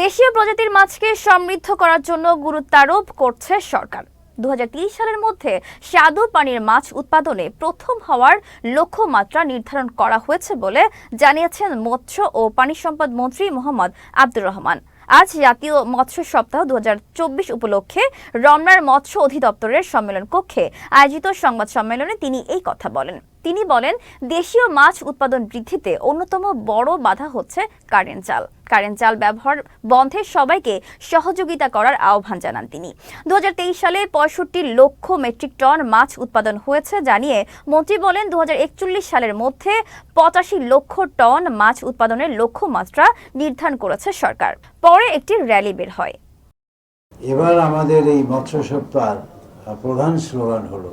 দেশীয় প্রজাতির মাছকে সমৃদ্ধ করার জন্য গুরুত্বারোপ করছে সরকার। দু সালের মধ্যে স্বাদু পানির মাছ উৎপাদনে প্রথম হওয়ার লক্ষ্যমাত্রা নির্ধারণ করা হয়েছে বলে জানিয়েছেন মৎস্য ও পানি সম্পদ মন্ত্রী মোহাম্মদ আব্দুর রহমান। আজ জাতীয় মৎস্য সপ্তাহ দু হাজার চব্বিশ উপলক্ষে রমনার মৎস্য অধিদপ্তরের সম্মেলন কক্ষে আয়োজিত সংবাদ সম্মেলনে তিনি এই কথা বলেন। তিনি বলেন, দেশীয় মাছ উৎপাদন বৃদ্ধিতে অন্যতম বড় বাধা হচ্ছে কারেন্ট জাল। কারেন্ট জাল ব্যবহার বন্ধে সবাইকে সহযোগিতা করার আহ্বান জানান তিনি। দুহাজার তেইশ সালে পঁয়ষট্টি লক্ষ মেট্রিক টন মাছ উৎপাদন হয়েছে জানিয়ে মন্ত্রী বলেন, দুহাজার একচল্লিশ সালের মধ্যে পঁচাশি লক্ষ টন মাছ উৎপাদনের লক্ষ্যমাত্রা নির্ধারণ করেছে সরকার। পরে একটি র্যালি বের হয়। এবার আমাদের এই মৎস্য সপ্তাহের প্রধান স্লোগান হলো,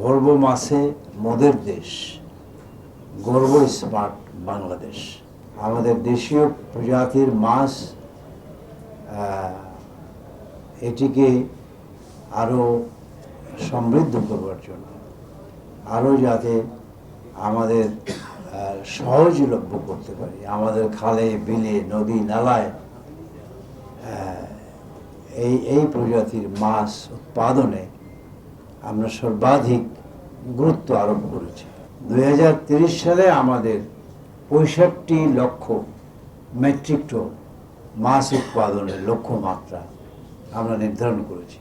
ভরবো মাসে মোদের দেশ, গর্ব স্মার্ট বাংলাদেশ। আমাদের দেশীয় প্রজাতির মাছ এটিকে আরও সমৃদ্ধ করবার জন্য আরও যাতে আমাদের সহজলভ্য করতে পারি। আমাদের খালে, বিলে, নদী, নালায় এই এই প্রজাতির মাছ উৎপাদনে আমরা সর্বাধিক গুরুত্ব আরোপ করেছি। দুই সালে আমাদের পঁয়ষট্টি লক্ষ মেট্রিক টন মাছ উৎপাদনের লক্ষ্যমাত্রা আমরা নির্ধারণ করেছি।